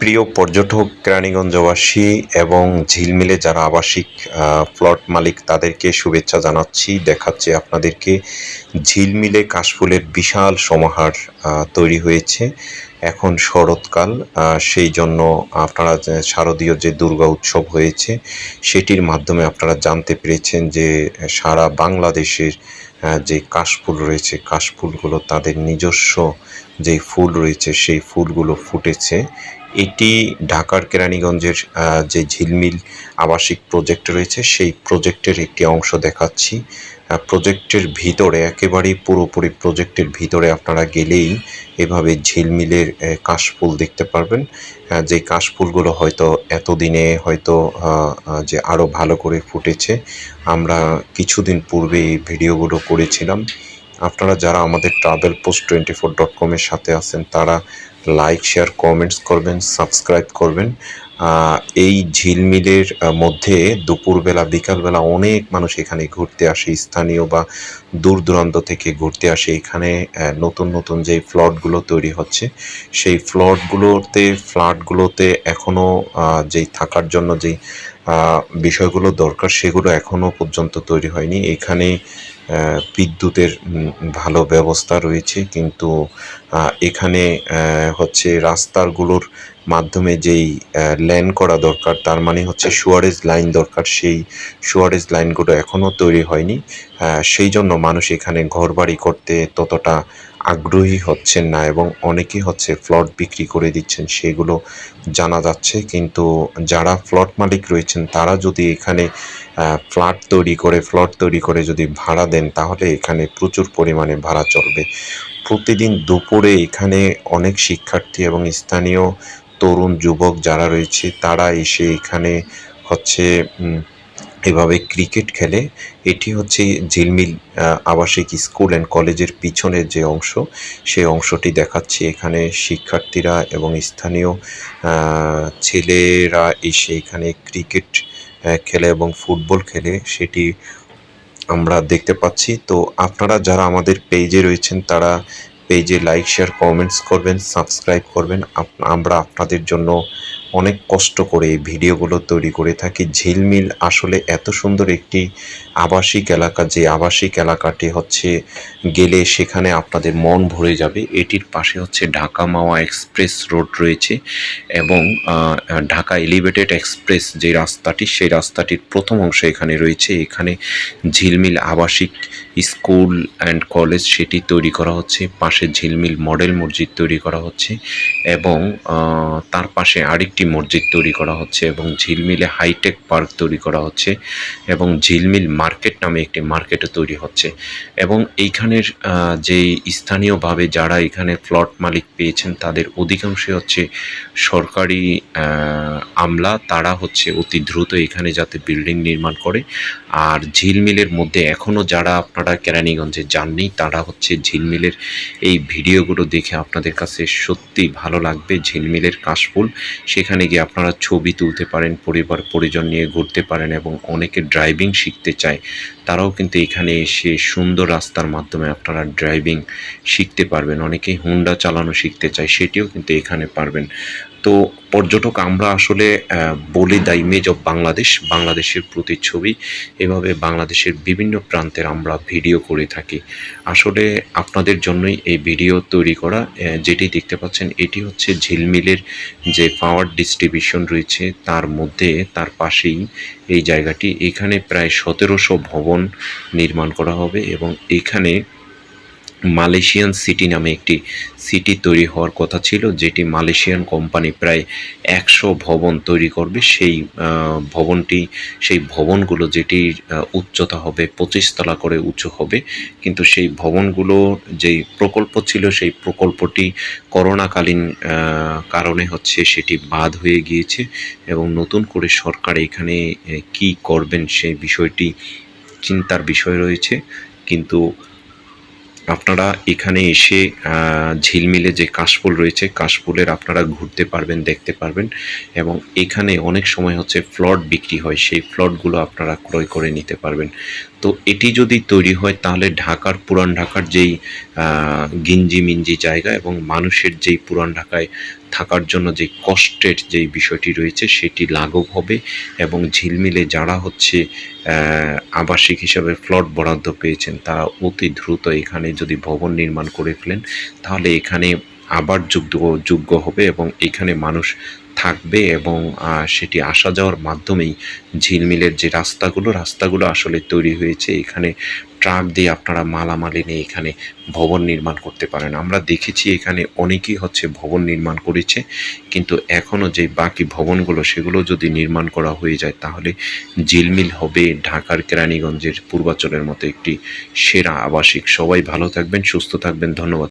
প্রিয় পর্যটক কেরানীগঞ্জবাসী এবং ঝিলমিলে যারা আবাসিক প্লট মালিক তাদেরকে শুভেচ্ছা জানাচ্ছি, দেখাচ্ছি আপনাদেরকে। ঝিলমিলে কাশফুলের বিশাল সমাহার তৈরি হয়েছে। এখন শরৎকাল সেই জন্য আপনারা শারদীয় যে দুর্গা উৎসব হয়েছে, সেটির মাধ্যমে আপনারা জানতে পেরেছেন যে সারা বাংলাদেশের যে কাশফুল রয়েছে, কাশফুলগুলো তাদের নিজস্ব যে ফুল রয়েছে, সেই ফুলগুলো ফুটেছে। এটি ঢাকার কেরানীগঞ্জের যে ঝিলমিল আবাসিক প্রজেক্ট রয়েছে, সেই প্রজেক্টের একটি অংশ দেখাচ্ছি। প্রজেক্টের ভিতরে, একেবারেই পুরোপুরি প্রজেক্টের ভিতরে আপনারা গেলেই এভাবে ঝিলমিলের কাশফুল দেখতে পারবেন। যে কাশফুলগুলো হয়তো এতদিনে হয়তো যে আরও ভালো করে ফুটেছে। আমরা কিছুদিন পূর্বে এই ভিডিওগুলো করেছিলাম। আপনারা যারা আমাদের travel post twenty four dot কমের সাথে আছেন, তারা লাইক শেয়ার কমেন্টস করবেন সাবস্ক্রাইব করবেন। এই ঝিলমিলের মধ্যে দুপুরবেলা, বিকালবেলা অনেক মানুষ এখানে ঘুরতে আসে, স্থানীয় বা দূর দূরান্ত থেকে ঘুরতে আসে। এখানে নতুন নতুন যে ফ্লটগুলো তৈরি হচ্ছে, সেই ফ্লটগুলোতে ফ্ল্যাটগুলোতে এখনও যেই থাকার জন্য যেই বিষয়গুলো দরকার, সেগুলো এখনও পর্যন্ত তৈরি হয়নি। এখানে বিদ্যুতের ভালো ব্যবস্থা রয়েছে, কিন্তু এখানে হচ্ছে রাস্তাগুলোর মাধ্যমে যেই ল্যান্ড করা দরকার, তার মানে হচ্ছে সুয়ারেজ লাইন দরকার, সেই সুয়ারেজ লাইনগুলো এখনও তৈরি হয়নি। সেই জন্য মানুষ এখানে ঘরবাড়ি করতে ততটা আগ্রহী হচ্ছেন না এবং অনেকেই হচ্ছে ফ্লট বিক্রি করে দিচ্ছেন, সেগুলো জানা যাচ্ছে। কিন্তু যারা ফ্লট মালিক রয়েছেন, তারা যদি এখানে ফ্ল্যাট তৈরি করে, ফ্লট তৈরি করে যদি ভাড়া দেন, তাহলে এখানে প্রচুর পরিমাণে ভাড়া চলবে। প্রতিদিন দুপুরে এখানে অনেক শিক্ষার্থী এবং স্থানীয় তরুণ, যুবক যারা রয়েছে, তারা এসে এখানে হচ্ছে এভাবে ক্রিকেট খেলে এটি হচ্ছে ঝিলমিল আবাসিক স্কুল অ্যান্ড কলেজের পিছনের যে অংশ, সেই অংশটি দেখাচ্ছি। এখানে শিক্ষার্থীরা এবং স্থানীয় ছেলেরা এসে এখানে ক্রিকেট খেলে এবং ফুটবল খেলে, সেটি আমরা দেখতে পাচ্ছি। তো আপনারা যারা আমাদের পেজে রয়েছেন, তারা পেজে লাইক, শেয়ার কমেন্টস করবেন সাবস্ক্রাইব করবেন। আমরা আপনাদের জন্য অনেক কষ্ট করে ভিডিওগুলো তৈরি করে থাকি। ঝিলমিল আসলে এত সুন্দর একটি আবাসিক এলাকা, যে আবাসিক এলাকাটি হচ্ছে গেলে সেখানে আপনাদের মন ভরে যাবে। এটির পাশে হচ্ছে ঢাকা মাওয়া এক্সপ্রেস রোড রয়েছে এবং ঢাকা এলিভেটেড এক্সপ্রেস যে রাস্তাটি, সেই রাস্তাটির প্রথম অংশ এখানে রয়েছে। এখানে ঝিলমিল আবাসিক স্কুল অ্যান্ড কলেজ সেটি তৈরি করা হচ্ছে। পাশে ঝিলমিল মডেল মসজিদ তৈরি করা হচ্ছে এবং তার পাশে আরেকটি মসজিদ তৈরি করা হচ্ছে এবং ঝিলমিলে হাইটেক পার্ক তৈরি করা হচ্ছে এবং ঝিলমিল মার্কেট নামে একটি মার্কেটও তৈরি হচ্ছে এবং এইখানের যে স্থানীয়ভাবে যারা এখানে প্লট মালিক পেয়েছেন তাদের অধিকাংশই হচ্ছে সরকারি আমলা। তারা হচ্ছে অতি দ্রুত এখানে যাতে বিল্ডিং নির্মাণ করে। আর ঝিলমিলের মধ্যে এখনও যারা আপনারা কেরানীগঞ্জে যাননি, তারা হচ্ছে ঝিলমিলের এই ভিডিওগুলো দেখে আপনাদের কাছে সত্যি ভালো লাগবে। ঝিলমিলের কাশফুল, সেখানে গিয়ে আপনারা ছবি তুলতে পারেন, পরিবার, পরিজন নিয়ে ঘুরতে পারেন এবং অনেকে ড্রাইভিং শিখতে চায়। তারাও কিন্তু এখানে এসে সুন্দর রাস্তার মাধ্যমে আপনারা ড্রাইভিং শিখতে পারবেন। অনেকেই হুন্ডা চালানো শিখতে চায়, সেটিও কিন্তু এখানে পারবেন। তো পর্যটক, আমরা আসলে বলি দ্য ইমেজ অফ বাংলাদেশ, বাংলাদেশের প্রতিচ্ছবি। এভাবে বাংলাদেশের বিভিন্ন প্রান্তের আমরা ভিডিও করে থাকি। আসলে আপনাদের জন্যই এই ভিডিও তৈরি করা যেটি দেখতে পাচ্ছেন, এটি হচ্ছে ঝিলমিলের যে পাওয়ার ডিস্ট্রিবিউশন রয়েছে, তার মধ্যে, তার পাশেই এই জায়গাটি। এখানে প্রায় সতেরোশো ভবন নির্মাণ করা হবে এবং এখানে মালয়েশিয়ান সিটি নামে একটি সিটি তৈরি হওয়ার কথা ছিল, যেটি মালয়েশিয়ান কোম্পানি প্রায় একশো ভবন তৈরি করবে। সেই ভবনটি, সেই ভবনগুলো যেটির উচ্চতা হবে, পঁচিশ তলা করে উঁচু হবে। কিন্তু সেই ভবনগুলো যেই প্রকল্প ছিল, সেই প্রকল্পটি করোনাকালীন কারণে হচ্ছে সেটি বাদ হয়ে গিয়েছে এবং নতুন করে সরকার এখানে কি করবেন সেই বিষয়টি চিন্তার বিষয় রয়েছে। কিন্তু আপনারা এখানে এসে ঝিলমিলে যে কাশফুল রয়েছে, কাশফুলের আপনারা ঘুরতে পারবেন, দেখতে পারবেন এবং এখানে অনেক সময় হচ্ছে ফ্লট বিক্রি হয়। সেই ফ্লটগুলো আপনারা ক্রয় করে নিতে পারবেন। তো এটি যদি তৈরি হয়, তাহলে ঢাকার, পুরান ঢাকার যেই গিঞ্জি মিঞ্জি জায়গা এবং মানুষের যেই পুরান ঢাকায় থাকার জন্য যে কষ্টের যেই বিষয়টি রয়েছে, সেটি লাঘব হবে এবং ঝিলমিলে যারা হচ্ছে আবাসিক হিসাবে ফ্লট বরাদ্দ পেয়েছেন, তারা অতি দ্রুত এখানে যদি ভবন নির্মাণ করে ফেলেন, তাহলে এখানে আবার যোগ্য যোগ্য হবে এবং এখানে মানুষ থাকবে এবং সেটি আসা যাওয়ার মাধ্যমেই ঝিলমিলের যে রাস্তাগুলো রাস্তাগুলো আসলে তৈরি হয়েছে। এখানে ট্রাক দিয়ে আপনারা মালামালি নিয়ে এখানে ভবন নির্মাণ করতে পারেন। আমরা দেখেছি এখানে অনেকেই হচ্ছে ভবন নির্মাণ করেছে, কিন্তু এখনও যে বাকি ভবনগুলো, সেগুলো যদি নির্মাণ করা হয়ে যায়, তাহলে ঝিলমিল হবে ঢাকার কেরানীগঞ্জের পূর্বাচলের মতো একটি সেরা আবাসিক। সবাই ভালো থাকবেন, সুস্থ থাকবেন। ধন্যবাদ।